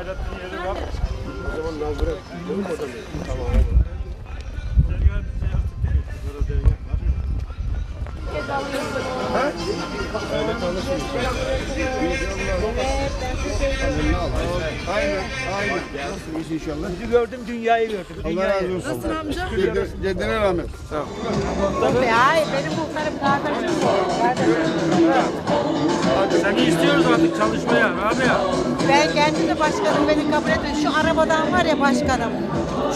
Haydat'ın yeri var. O zaman nazire koyun orada mı? Tamam. Dergah bir şey yaptık. Burada dergah var. Ha? Öyle. Aynen, aynen. İnşallah. Sizi gördüm, dünyayı gördüm. Allah razı olsun. Nasılsın amca? Dedene rahmet. Sağ ol. Tabii, ay benim bu karım kardeşim. Seni istiyoruz artık çalışmaya, abi ya. Ben kendim de başkanım beni kabul edin. Şu arabadan var ya başkanım.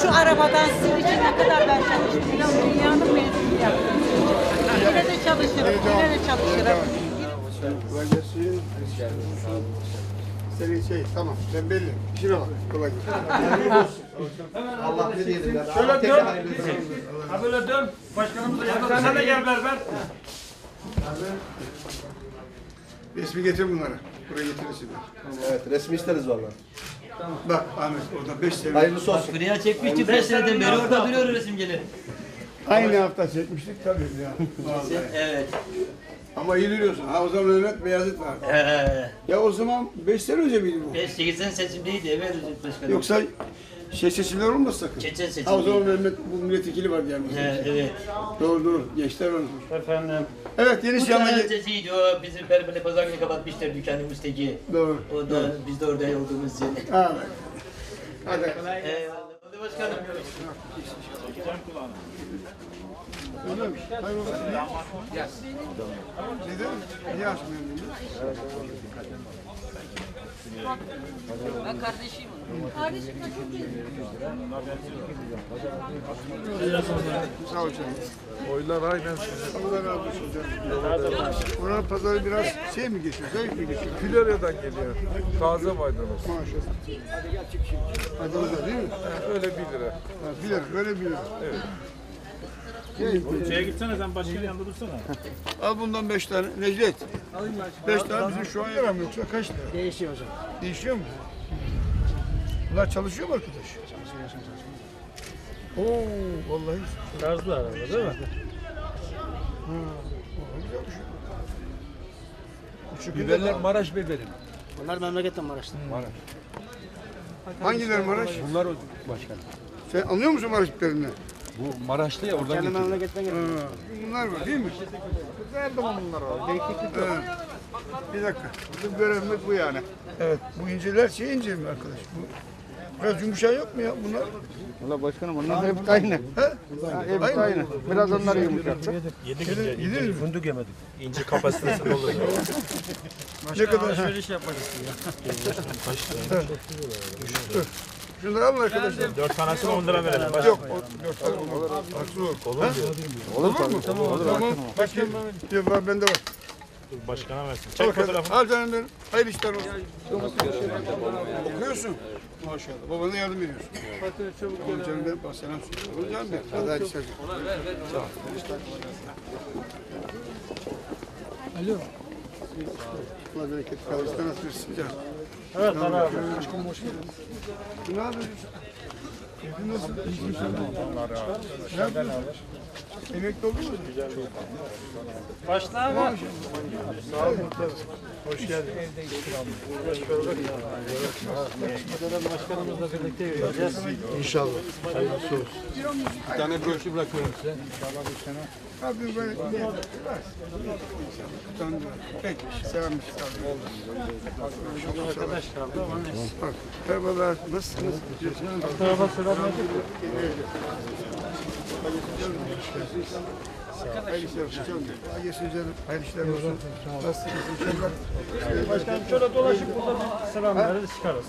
Şu arabadan sizin için ne kadar ben çalıştım. İnan dünyanın mezunu yaptım. Yine de çalışırım. Yine de çalışırım. Senin şey tamam ben belli. İşine bak. Kolay gelsin. Allah ne diyelim ya. Şöyle dön. Ha böyle dön. Başkanımız da yanında. Sen de gel berber. Resmi getir bunları. Buraya getirirsin. Evet resmi isteriz valla. Bak Ahmet orada 5 sene. Hayırlısı olsun. Buraya çekmiştik 5 seneden beri orada duruyor resim gelip. Aynı hafta çekmiştik tabii ya. Vallahi. Evet. Ama iyi duruyorsun. Ha o zaman Mehmet Beyazıt var. Ee, Ya o zaman 5 sene önce miydi bu? 5 8 sene seçimdeydi evet başkanım. Yoksa şey seçimler olmaz sakın. Geçen seçim. Ha o zaman Mehmet bu milletvekili vardı yani. Ee, evet. Doğru doğru. Gençler unutmuş. Efendim. Evet yeni Bu şahane. taneciydi o bizim Perpele pazar günü kapatmışlar dükkanı üstteki. Doğru. O da biz de orada olduğumuz için. Bak. Hadi. Eyvallah. Başkanım. Öyle mi? Hayır olsun. Neden? Niye açmıyorsun? Sağ ol canım. Oylar aynen Allah razı olsun canım. Oranın pazarı biraz şey mi geçiyor, zayıf mı geçiyor? Florya'dan geliyor. Taze maydanoz. Maşallah. Hadi o da değil mi? Öyle 1 lira. Ha, bilir, öyle bilir. Evet. Şeye gitsene sen başkanın yanında dursana. Al bundan beş tane. Necdet. Beş tane bizim şu an yaram yoksa kaç lira? Değişiyor hocam. Değişiyor mu? Bunlar çalışıyor mu arkadaş? Çalışıyor, çalışıyor. Oo, vallahi. Tarzlı araba değil mi? Güzel bir şey. Şu Biberler Maraş biberi. Bunlar memleketten Maraş'tan. Hangileri Maraş? Bunlar o başkan. Sen anlıyor musun Maraş? Bu Maraşlı ya oradan getiriyor. memleketten geldim. Ha, bunlar var değil mi? Nerede bunlar var? Evet. Bir dakika. Bizim görevimiz bu yani. Evet. Bu inciler şey ince mi arkadaş? Bu biraz yumuşak yok mu ya bunlar? Valla başkanım onlar da hep aynı. He? Hep aynı. Biraz onları yumuşattık. Yedik Yedi- ince. yediniz mi? Fındık yemedik. İnce kapasitesi olur. Ne kadar? Alışveriş yapmak istiyor. Şunları alın arkadaşlar. Dört tanesini 10 lira verelim. Baş- Yok, o dört tane olmaz. Haksız olur. Olur mu? Olur mu? Tamam. Tamam. Bakayım. Yok, var, bende var. Başkana versin. Çek bakalım. fotoğrafı. Al canım benim. Hayırlı işler olsun. Okuyorsun. Maşallah. Babana yardım ediyorsun. Tamam canım benim. Bak selam söyle. Canım benim. Hadi hadi işler. Sağ ol. Alo. Allah bereket kalırsa nasıl canım. Evet abi. Aşkım hoş geldin. Ne yapıyorsun? Emekli oldun mu? Başla abi. Sağ olun. Hoş geldin. Başkanımızla birlikte yürüyeceğiz. İnşallah. Hayırlısı olsun. Bir tane broşür bırakıyorum size. Abi böyle. Peki. Selam. Arkadaş kaldı ama neyse. Merhabalar. Nasılsınız? Selamünaleyküm. Hayırlı işler olsun. Hayırlı işler olsun. Başkanım şöyle dolaşıp burada bir selam veririz çıkarız.